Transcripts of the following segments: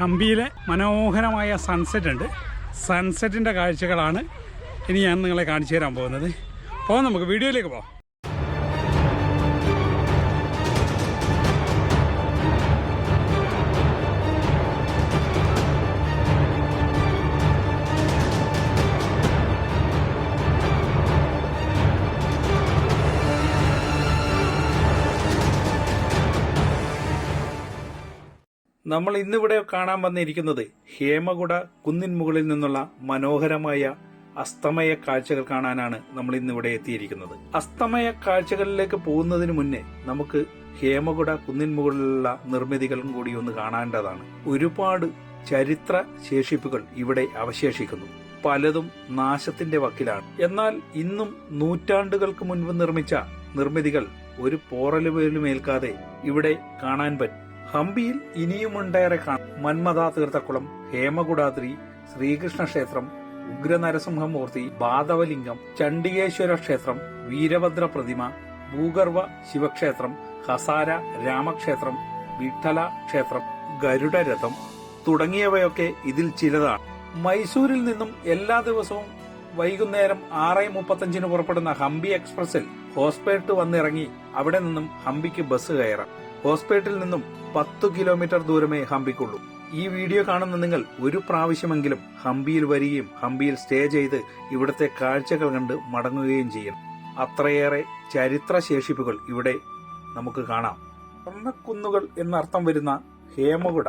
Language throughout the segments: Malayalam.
ഹംപിയിലെ മനോഹരമായ സൺസെറ്റ് ഉണ്ട്. സൺസെറ്റിന്റെ കാഴ്ചകളാണ് ഇനി ഞാൻ നിങ്ങളെ കാണിച്ചു തരാൻ പോകുന്നത്. പോകാം നമുക്ക് വീഡിയോയിലേക്ക് പോകാം. നമ്മൾ ഇന്നിവിടെ കാണാൻ വന്നിരിക്കുന്നത് ഹേമകുട കുന്നിൻ മുകളിൽ നിന്നുള്ള മനോഹരമായ അസ്തമയ കാഴ്ചകൾ കാണാനാണ് നമ്മൾ ഇന്നിവിടെ എത്തിയിരിക്കുന്നത്. അസ്തമയ കാഴ്ചകളിലേക്ക് പോകുന്നതിന് മുന്നേ നമുക്ക് ഹേമകുട കുന്നിൻ മുകളിലുള്ള നിർമ്മിതികളും കൂടി ഒന്ന് കാണേണ്ടതാണ്. ഒരുപാട് ചരിത്ര ശേഷിപ്പുകൾ ഇവിടെ അവശേഷിക്കുന്നു. പലതും നാശത്തിന്റെ വക്കിലാണ്. എന്നാൽ ഇന്നും നൂറ്റാണ്ടുകൾക്ക് മുൻപ് നിർമ്മിച്ച നിർമ്മിതികൾ ഒരു പോറലുപോലുമേൽക്കാതെ ഇവിടെ കാണാൻ പറ്റും. ഹംപിയിൽ ഇനിയുമുണ്ടേറെ കാണാം. മന്മഥ തീർത്ഥക്കുളം ഹേമകുടാദ്രി ശ്രീകൃഷ്ണ ക്ഷേത്രം ഉഗ്രനരസിംഹമൂർത്തി ബാധവലിംഗം ചണ്ഡികേശ്വര ക്ഷേത്രം വീരഭദ്ര പ്രതിമ ഭൂഗർഭ ശിവക്ഷേത്രം ഹസാര രാമക്ഷേത്രം വിഠല ക്ഷേത്രം ഗരുഡരഥം തുടങ്ങിയവയൊക്കെ ഇതിൽ ചിലതാണ്. മൈസൂരിൽ നിന്നും എല്ലാ ദിവസവും വൈകുന്നേരം ആറ് മുപ്പത്തഞ്ചിന് പുറപ്പെടുന്ന ഹംപി എക്സ്പ്രസിൽ ഹോസ്പേട്ട് വന്നിറങ്ങി അവിടെ നിന്നും ഹംപിക്ക് ബസ് കയറാം. ഹോസ്പേട്ടിൽ നിന്നും പത്തു കിലോമീറ്റർ ദൂരമേ ഹംപിക്കുള്ളൂ. ഈ വീഡിയോ കാണുന്ന നിങ്ങൾ ഒരു പ്രാവശ്യമെങ്കിലും ഹംപിയിൽ വരികയും ഹംപിയിൽ സ്റ്റേ ചെയ്ത് ഇവിടുത്തെ കാഴ്ചകൾ കണ്ട് മടങ്ങുകയും ചെയ്യണം. അത്രയേറെ ചരിത്ര ശേഷിപ്പുകൾ ഇവിടെ നമുക്ക് കാണാം. സ്വർണക്കുന്നുകൾ എന്നർത്ഥം വരുന്ന ഹേമകുട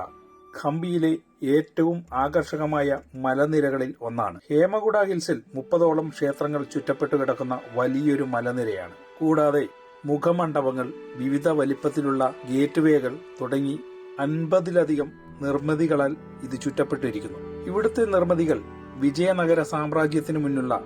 ഹംപിയിലെ ഏറ്റവും ആകർഷകമായ മലനിരകളിൽ ഒന്നാണ്. ഹേമകുട ഹിൽസിൽ മുപ്പതോളം ക്ഷേത്രങ്ങൾ ചുറ്റപ്പെട്ടു കിടക്കുന്ന വലിയൊരു മലനിരയാണ്. കൂടാതെ മുഖമണ്ഡപങ്ങൾ വിവിധ വലിപ്പത്തിലുള്ള ഗേറ്റ്വേകൾ തുടങ്ങി അൻപതിലധികം നിർമ്മിതികളാൽ ഇത് ചുറ്റപ്പെട്ടിരിക്കുന്നു. ഇവിടുത്തെ നിർമ്മിതികൾ വിജയനഗര സാമ്രാജ്യത്തിനു മുന്നുള്ള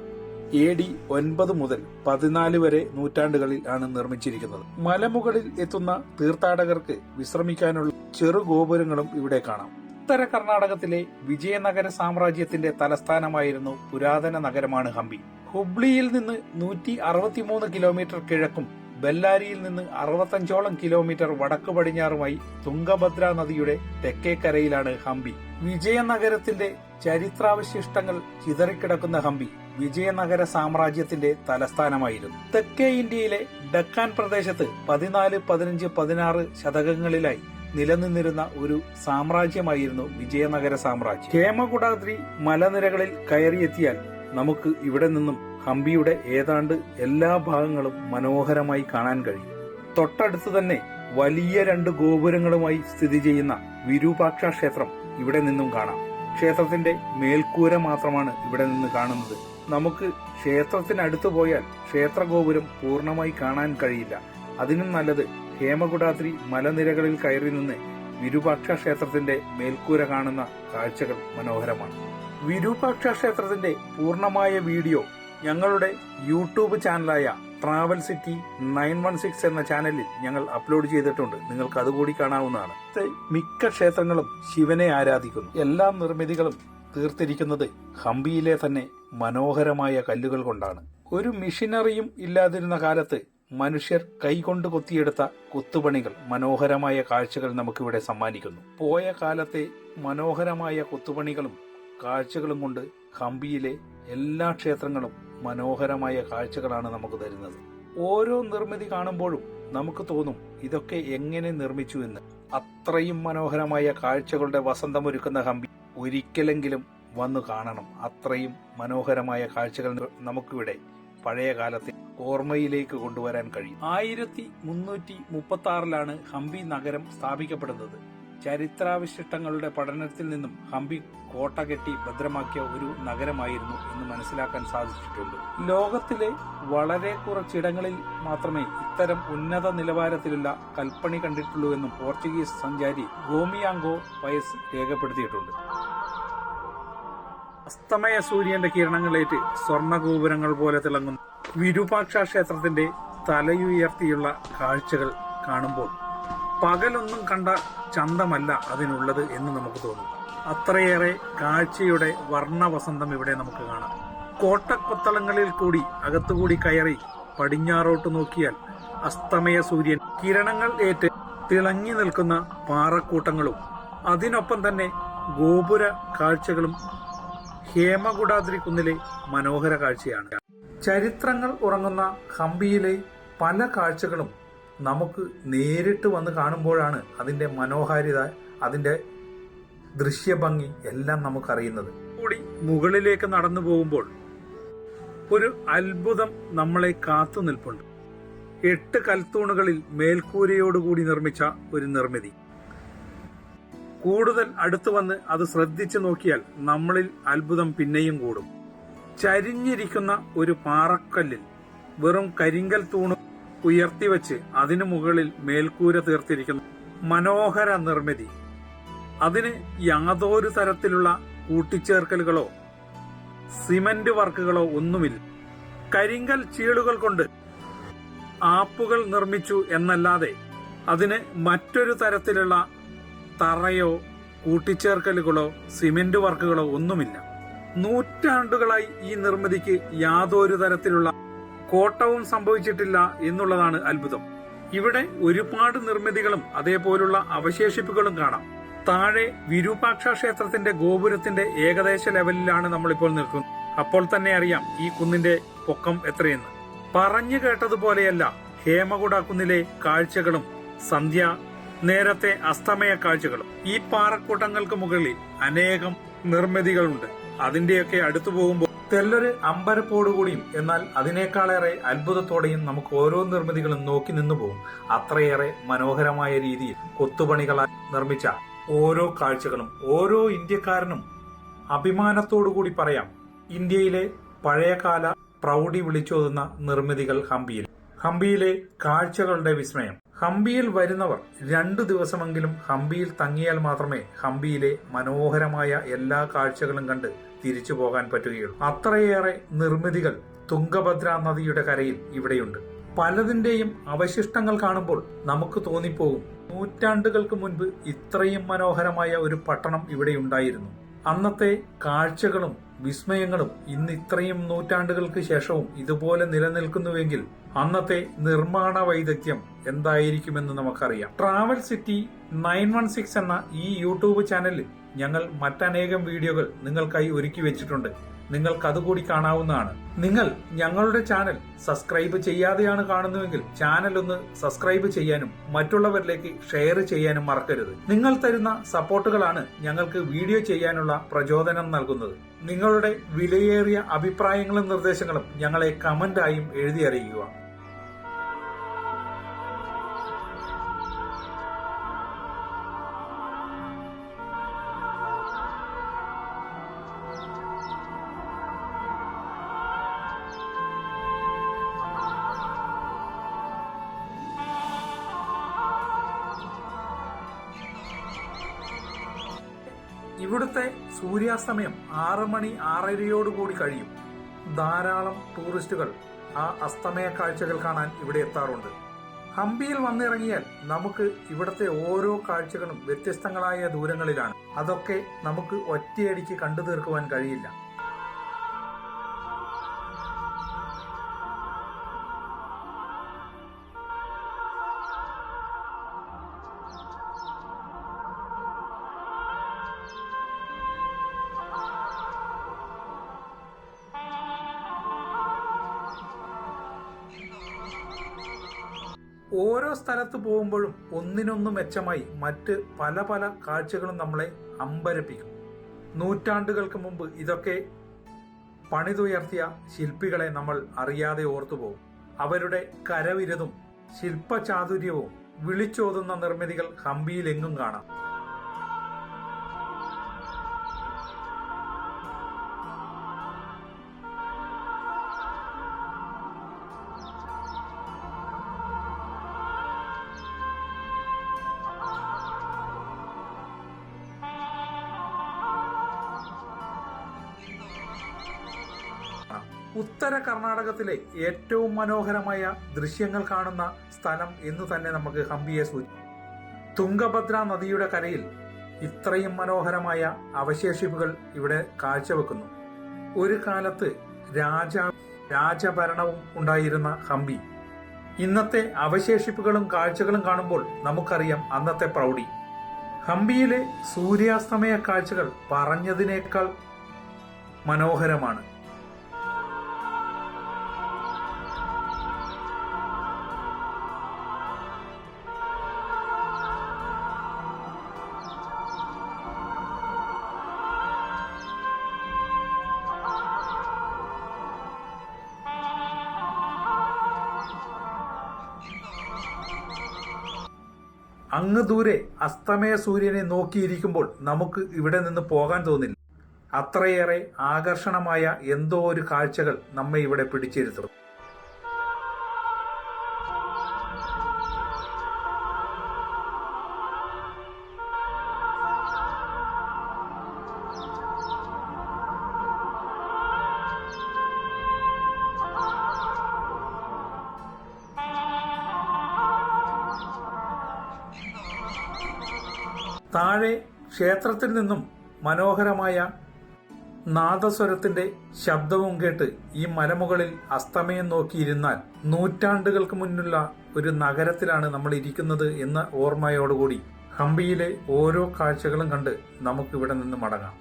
എ ഡി ഒൻപത് മുതൽ പതിനാല് വരെ നൂറ്റാണ്ടുകളിൽ ആണ് നിർമ്മിച്ചിരിക്കുന്നത്. മലമുകളിൽ എത്തുന്ന തീർത്ഥാടകർക്ക് വിശ്രമിക്കാനുള്ള ചെറു ഗോപുരങ്ങളും ഇവിടെ കാണാം. ഉത്തര കർണാടകത്തിലെ വിജയനഗര സാമ്രാജ്യത്തിന്റെ തലസ്ഥാനമായിരുന്നു പുരാതന നഗരമാണ് ഹംപി. ഹുബ്ലിയിൽ നിന്ന് നൂറ്റി അറുപത്തിമൂന്ന് കിലോമീറ്റർ കിഴക്കും ബെല്ലാരിയിൽ നിന്ന് അറുപത്തഞ്ചോളം കിലോമീറ്റർ വടക്ക് പടിഞ്ഞാറുമായി തുംഗഭദ്ര നദിയുടെ തെക്കേക്കരയിലാണ് ഹംപി. വിജയനഗരത്തിന്റെ ചരിത്രാവശിഷ്ടങ്ങൾ ചിതറിക്കിടക്കുന്ന ഹംപി വിജയനഗര സാമ്രാജ്യത്തിന്റെ തലസ്ഥാനമായിരുന്നു. തെക്കേ ഇന്ത്യയിലെ ഡക്കാൻ പ്രദേശത്ത് പതിനാല് പതിനഞ്ച് പതിനാറ് ശതകങ്ങളിലായി നിലനിന്നിരുന്ന ഒരു സാമ്രാജ്യമായിരുന്നു വിജയനഗര സാമ്രാജ്യം. ഹേമകുടാദ്രി മലനിരകളിൽ കയറിയെത്തിയാൽ നമുക്ക് ഇവിടെ നിന്നും ഹംപിയുടെ ഏതാണ്ട് എല്ലാ ഭാഗങ്ങളും മനോഹരമായി കാണാൻ കഴിയും. തൊട്ടടുത്ത് തന്നെ വലിയ രണ്ട് ഗോപുരങ്ങളുമായി സ്ഥിതി ചെയ്യുന്ന വിരൂപാക്ഷ ക്ഷേത്രം ഇവിടെ നിന്നും കാണാം. ക്ഷേത്രത്തിന്റെ മേൽക്കൂര മാത്രമാണ് ഇവിടെ നിന്ന് കാണുന്നത്. നമുക്ക് ക്ഷേത്രത്തിനടുത്ത് പോയാൽ ക്ഷേത്ര ഗോപുരം പൂർണമായി കാണാൻ കഴിയില്ല. അതിനും നല്ലത് ഹേമകുടാദ്രി മലനിരകളിൽ കയറി നിന്ന് വിരൂപാക്ഷ ക്ഷേത്രത്തിന്റെ മേൽക്കൂര കാണുന്ന കാഴ്ചകൾ മനോഹരമാണ്. വിരൂപാക്ഷ ക്ഷേത്രത്തിന്റെ പൂർണമായ വീഡിയോ ഞങ്ങളുടെ YouTube ചാനലായ travel city nine one six എന്ന ചാനലിൽ ഞങ്ങൾ അപ്ലോഡ് ചെയ്തിട്ടുണ്ട്. നിങ്ങൾക്ക് അതുകൂടി കാണാവുന്നതാണ്. മിക്ക ക്ഷേത്രങ്ങളും ശിവനെ ആരാധിക്കുന്നു. എല്ലാ നിർമ്മിതികളും തീർത്തിരിക്കുന്നത് ഹംപിയിലെ തന്നെ മനോഹരമായ കല്ലുകൾ കൊണ്ടാണ്. ഒരു മിഷനറിയും ഇല്ലാതിരുന്ന കാലത്ത് മനുഷ്യർ കൈകൊണ്ട് കൊത്തിയെടുത്ത കൊത്തുപണികൾ മനോഹരമായ കാഴ്ചകൾ നമുക്കിവിടെ സമ്മാനിക്കുന്നു. പോയ കാലത്തെ മനോഹരമായ കൊത്തുപണികളും കാഴ്ചകളും കൊണ്ട് ഹംപിയിലെ എല്ലാ ക്ഷേത്രങ്ങളും മനോഹരമായ കാഴ്ചകളാണ് നമുക്ക് തരുന്നത്. ഓരോ നിർമ്മിതി കാണുമ്പോഴും നമുക്ക് തോന്നും ഇതൊക്കെ എങ്ങനെ നിർമ്മിച്ചു എന്ന്. അത്രയും മനോഹരമായ കാഴ്ചകളുടെ വസന്തമൊരുക്കുന്ന ഹംപി ഒരിക്കലെങ്കിലും വന്നു കാണണം. അത്രയും മനോഹരമായ കാഴ്ചകൾ നമുക്കിവിടെ പഴയ കാലത്തെ ഓർമ്മയിലേക്ക് കൊണ്ടുവരാൻ കഴിയും. ആയിരത്തി മുന്നൂറ്റി മുപ്പത്തി ആറിലാണ് ഹംപി നഗരം സ്ഥാപിക്കപ്പെടുന്നത്. ചരിത്രാവിശിഷ്ടങ്ങളുടെ പഠനത്തിൽ നിന്നും ഹംപി കോട്ട കെട്ടി ഭദ്രമാക്കിയ ഒരു നഗരമായിരുന്നു എന്ന് മനസ്സിലാക്കാൻ സാധിച്ചിട്ടുണ്ട്. ലോകത്തിലെ വളരെ കുറച്ചിടങ്ങളിൽ മാത്രമേ ഇത്തരം ഉന്നത നിലവാരത്തിലുള്ള കൽപ്പണി കണ്ടിട്ടുള്ളൂ എന്നും പോർച്ചുഗീസ് സഞ്ചാരി ഗോമിയാങ്കോ വയസ് രേഖപ്പെടുത്തിയിട്ടുണ്ട്. അസ്തമയ സൂര്യന്റെ കിരണങ്ങളേറ്റ് സ്വർണഗോപുരങ്ങൾ പോലെ തിളങ്ങുന്നു. വിരൂപാക്ഷ ക്ഷേത്രത്തിന്റെ തലയുയർത്തിയുള്ള കാഴ്ചകൾ കാണുമ്പോൾ പകലൊന്നും കണ്ട ചന്തമല്ല അതിനുള്ളത് എന്ന് നമുക്ക് തോന്നും. അത്രയേറെ കാഴ്ചയുടെ വർണവസന്തം ഇവിടെ നമുക്ക് കാണാം. കോട്ടക്കൊത്തളങ്ങളിൽ കൂടി അകത്തുകൂടി കയറി പടിഞ്ഞാറോട്ട് നോക്കിയാൽ അസ്തമയ സൂര്യൻ കിരണങ്ങൾ ഏറ്റ് തിളങ്ങി നിൽക്കുന്ന പാറക്കൂട്ടങ്ങളും അതിനൊപ്പം തന്നെ ഗോപുര കാഴ്ചകളും ഹേമകുടാദ്രി കുന്നിലെ മനോഹര കാഴ്ചയാണ്. ചരിത്രങ്ങൾ ഉറങ്ങുന്ന ഹംപിയിലെ പല കാഴ്ചകളും നമുക്ക് നേരിട്ട് വന്ന് കാണുമ്പോഴാണ് അതിന്റെ മനോഹാരിത അതിന്റെ ദൃശ്യഭംഗി എല്ലാം നമുക്കറിയുന്നത്. കൂടി മുകളിലേക്ക് നടന്നു പോകുമ്പോൾ ഒരു അത്ഭുതം നമ്മളെ കാത്തു നിൽപ്പുണ്ട്. എട്ട് കൽത്തൂണുകളിൽ മേൽക്കൂരയോടുകൂടി നിർമ്മിച്ച ഒരു നിർമ്മിതി. കൂടുതൽ അടുത്തു വന്ന് അത് ശ്രദ്ധിച്ചു നോക്കിയാൽ നമ്മളിൽ അത്ഭുതം പിന്നെയും കൂടും. ചരിഞ്ഞിരിക്കുന്ന ഒരു പാറക്കല്ലിൽ വെറും കരിങ്കൽ തൂണ് ഉയർത്തിവെച്ച് അതിനു മുകളിൽ മേൽക്കൂര തീർത്തിരിക്കുന്ന. മനോഹര നിർമ്മിതി. അതിന് യാതൊരു തരത്തിലുള്ള കൂട്ടിച്ചേർക്കലുകളോ സിമന്റ് വർക്കുകളോ ഒന്നുമില്ല. കരിങ്കൽ ചീളുകൾ കൊണ്ട് ആപ്പുകൾ നിർമ്മിച്ചു എന്നല്ലാതെ അതിന് മറ്റൊരു തരത്തിലുള്ള തറയോ കൂട്ടിച്ചേർക്കലുകളോ സിമന്റ് വർക്കുകളോ ഒന്നുമില്ല. നൂറ്റാണ്ടുകളായി ഈ നിർമ്മിതിക്ക് യാതൊരു തരത്തിലുള്ള കോട്ടവും സംഭവിച്ചിട്ടില്ല എന്നുള്ളതാണ് അത്ഭുതം. ഇവിടെ ഒരുപാട് നിർമ്മിതികളും അതേപോലുള്ള അവശേഷിപ്പുകളും കാണാം. താഴെ വിരൂപാക്ഷ ക്ഷേത്രത്തിന്റെ ഗോപുരത്തിന്റെ ഏകദേശ ലെവലിലാണ് നമ്മളിപ്പോൾ നിൽക്കുന്നത്. അപ്പോൾ തന്നെ അറിയാം ഈ കുന്നിന്റെ പൊക്കം എത്രയെന്ന്. പറഞ്ഞു കേട്ടതുപോലെയല്ല ഹേമകുട കുന്നിലെ കാഴ്ചകളും സന്ധ്യ നേരത്തെ അസ്തമയ കാഴ്ചകളും. ഈ പാറക്കൂട്ടങ്ങൾക്ക് മുകളിൽ അനേകം നിർമ്മിതികളുണ്ട്. അതിന്റെയൊക്കെ അടുത്തു പോകുമ്പോൾ തെല്ലൊരു അമ്പരപ്പോടുകൂടിയും എന്നാൽ അതിനേക്കാളേറെ അത്ഭുതത്തോടെയും നമുക്ക് ഓരോ നിർമ്മിതികളും നോക്കി നിന്നു പോകും. അത്രയേറെ മനോഹരമായ രീതിയിൽ കൊത്തുപണികളാൽ നിർമ്മിച്ച ഓരോ കാഴ്ചകളും ഓരോ ഇന്ത്യക്കാരനും അഭിമാനത്തോടുകൂടി പറയാം. ഇന്ത്യയിലെ പഴയകാല പ്രൗഢി വിളിച്ചോതുന്ന നിർമ്മിതികൾ ഹംപിയിൽ. ഹംപിയിലെ കാഴ്ചകളുടെ വിസ്മയം. ഹംപിയിൽ വരുന്നവർ രണ്ടു ദിവസമെങ്കിലും ഹംപിയിൽ തങ്ങിയാൽ മാത്രമേ ഹംപിയിലെ മനോഹരമായ എല്ലാ കാഴ്ചകളും കണ്ട് തിരിച്ചു പോകാൻ പറ്റുകയുള്ളൂ. അത്രയേറെ നിർമ്മിതികൾ തുംഗഭദ്ര നദിയുടെ കരയിൽ ഇവിടെയുണ്ട്. പലതിന്റെയും അവശിഷ്ടങ്ങൾ കാണുമ്പോൾ നമുക്ക് തോന്നിപ്പോകും നൂറ്റാണ്ടുകൾക്ക് മുൻപ് ഇത്രയും മനോഹരമായ ഒരു പട്ടണം ഇവിടെ ഉണ്ടായിരുന്നു അന്നത്തെ കാഴ്ചകളും വിസ്മയങ്ങളും ഇന്ന് ഇത്രയും നൂറ്റാണ്ടുകൾക്ക് ശേഷവും ഇതുപോലെ നിലനിൽക്കുന്നുവെങ്കിൽ അന്നത്തെ നിർമ്മാണ വൈദഗ്ധ്യം എന്തായിരിക്കുമെന്ന് നമുക്കറിയാം. Travel city nine one six എന്ന ഈ യൂട്യൂബ് ചാനലിൽ ഞങ്ങൾ മറ്റനേകം വീഡിയോകൾ നിങ്ങൾക്കായി ഒരുക്കി വെച്ചിട്ടുണ്ട്. നിങ്ങൾക്ക് അതുകൂടി കാണാവുന്നതാണ്. നിങ്ങൾ ഞങ്ങളുടെ ചാനൽ സബ്സ്ക്രൈബ് ചെയ്യാതെയാണ് കാണുന്നുവെങ്കിൽ ചാനൽ ഒന്ന് സബ്സ്ക്രൈബ് ചെയ്യാനും മറ്റുള്ളവരിലേക്ക് ഷെയർ ചെയ്യാനും മറക്കരുത്. നിങ്ങൾ തരുന്ന സപ്പോർട്ടുകളാണ് ഞങ്ങൾക്ക് വീഡിയോ ചെയ്യാനുള്ള പ്രചോദനം നൽകുന്നത്. നിങ്ങളുടെ വിലയേറിയ അഭിപ്രായങ്ങളും നിർദ്ദേശങ്ങളും ഞങ്ങളെ കമന്റായും എഴുതി അറിയിക്കുക. ഇവിടുത്തെ സൂര്യാസ്തമയം ആറ് മണി ആറരയോടുകൂടി കഴിയും. ധാരാളം ടൂറിസ്റ്റുകൾ ആ അസ്തമയ കാഴ്ചകൾ കാണാൻ ഇവിടെ എത്താറുണ്ട്. ഹംപിയിൽ വന്നിറങ്ങിയാൽ നമുക്ക് ഇവിടുത്തെ ഓരോ കാഴ്ചകളും വ്യത്യസ്തങ്ങളായ ദൂരങ്ങളിലാണ്. അതൊക്കെ നമുക്ക് ഒറ്റയടിക്ക് കണ്ടു തീർക്കുവാൻ കഴിയില്ല. ഓരോ സ്ഥലത്ത് പോകുമ്പോഴും ഒന്നിനൊന്ന് മെച്ചമായി മറ്റ് പല പല കാഴ്ചകളും നമ്മളെ അമ്പരപ്പിക്കും. നൂറ്റാണ്ടുകൾക്ക് മുമ്പ് ഇതൊക്കെ പണിതുയർത്തിയ ശില്പികളെ നമ്മൾ അറിയാതെ ഓർത്തുപോകും. അവരുടെ കരവിരുതും ശില്പചാതുര്യവും വിളിച്ചോതുന്ന നിർമ്മിതികൾ ഹംപിയിലെങ്ങും കാണാം. ഉത്തര കർണാടകത്തിലെ ഏറ്റവും മനോഹരമായ ദൃശ്യങ്ങൾ കാണുന്ന സ്ഥലം എന്ന് തന്നെ നമുക്ക് ഹംപിയെ സൂചി തുംഗഭദ്ര നദിയുടെ കരയിൽ ഇത്രയും മനോഹരമായ അവശേഷിപ്പുകൾ ഇവിടെ കാഴ്ചവെക്കുന്നു. ഒരു കാലത്ത് രാജ രാജഭരണവും ഉണ്ടായിരുന്ന ഹംപി. ഇന്നത്തെ അവശേഷിപ്പുകളും കാഴ്ചകളും കാണുമ്പോൾ നമുക്കറിയാം അന്നത്തെ പ്രൗഢി. ഹംപിയിലെ സൂര്യാസ്തമയ കാഴ്ചകൾ പറഞ്ഞതിനേക്കാൾ മനോഹരമാണ്. അങ്ങ് ദൂരെ അസ്തമയ സൂര്യനെ നോക്കിയിരിക്കുമ്പോൾ നമുക്ക് ഇവിടെ നിന്ന് പോകാൻ തോന്നില്ല. അത്രയേറെ ആകർഷണമായ എന്തോ ഒരു കാഴ്ചകൾ നമ്മെ ഇവിടെ പിടിച്ചിരുത്തും താഴെ ക്ഷേത്രത്തിൽ നിന്നും മനോഹരമായ നാദസ്വരത്തിന്റെ ശബ്ദവും കേട്ട് ഈ മലമുകളിൽ അസ്തമയം നോക്കിയിരുന്നാൽ നൂറ്റാണ്ടുകൾക്ക് മുന്നുള്ള ഒരു നഗരത്തിലാണ് നമ്മൾ ഇരിക്കുന്നത് എന്ന ഓർമ്മയോടുകൂടി ഹംപിയിലെ ഓരോ കാഴ്ചകളും കണ്ട് നമുക്കിവിടെ നിന്ന് മടങ്ങാം.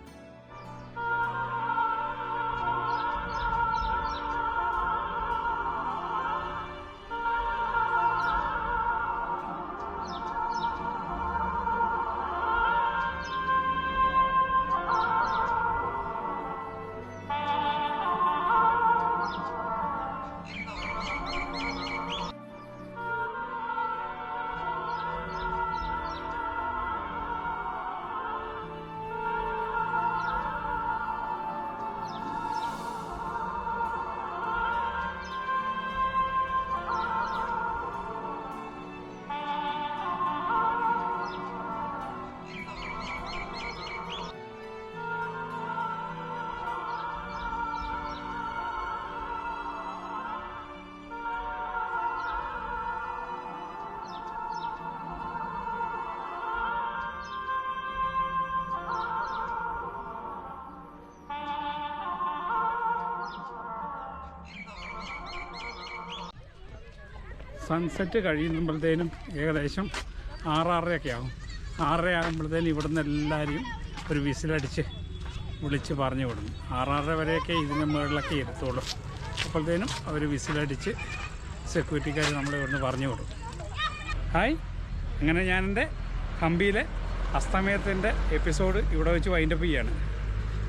സൺസെറ്റ് കഴിയുമ്പോഴത്തേനും ഏകദേശം ആറാറരയൊക്കെ ആകും ആറര ആകുമ്പോഴത്തേനും ഇവിടുന്ന് എല്ലാവരെയും ഒരു വിസിലടിച്ച് വിളിച്ച് പറഞ്ഞു വിടും ആറാറര വരെയൊക്കെ ഇതിന്റെ മുകളിലൊക്കെ ഇരുത്തുള്ളൂ അപ്പോഴത്തേനും അവർ വിസിലടിച്ച് സെക്യൂരിറ്റിക്കാർ നമ്മളെ ഇവിടുന്ന് പറഞ്ഞു വിടും. ഹായ് അങ്ങനെ ഞാൻ എന്റെ ഹംപിയിലെ അസ്തമയത്തിന്റെ എപ്പിസോഡ് ഇവിടെ വെച്ച് വൈൻഡപ്പ് ചെയ്യാണ്.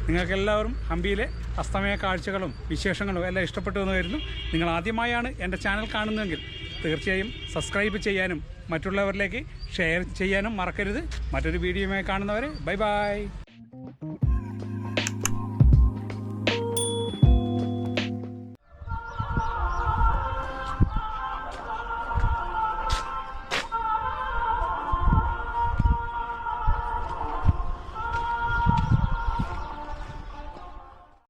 നിങ്ങൾക്കെല്ലാവരും ഹംപിയിലെ അസ്തമയ കാഴ്ചകളും വിശേഷങ്ങളും എല്ലാം ഇഷ്ടപ്പെട്ടു എന്ന് കരുതുന്നു. നിങ്ങൾ ആദ്യമായാണ് എന്റെ ചാനൽ കാണുന്നതെങ്കിൽ തീർച്ചയായും സബ്സ്ക്രൈബ് ചെയ്യാനും മറ്റുള്ളവരിലേക്ക് ഷെയർ ചെയ്യാനും മറക്കരുത്. മറ്റൊരു വീഡിയോയുമായി കാണുന്നവരെ ബൈ ബൈ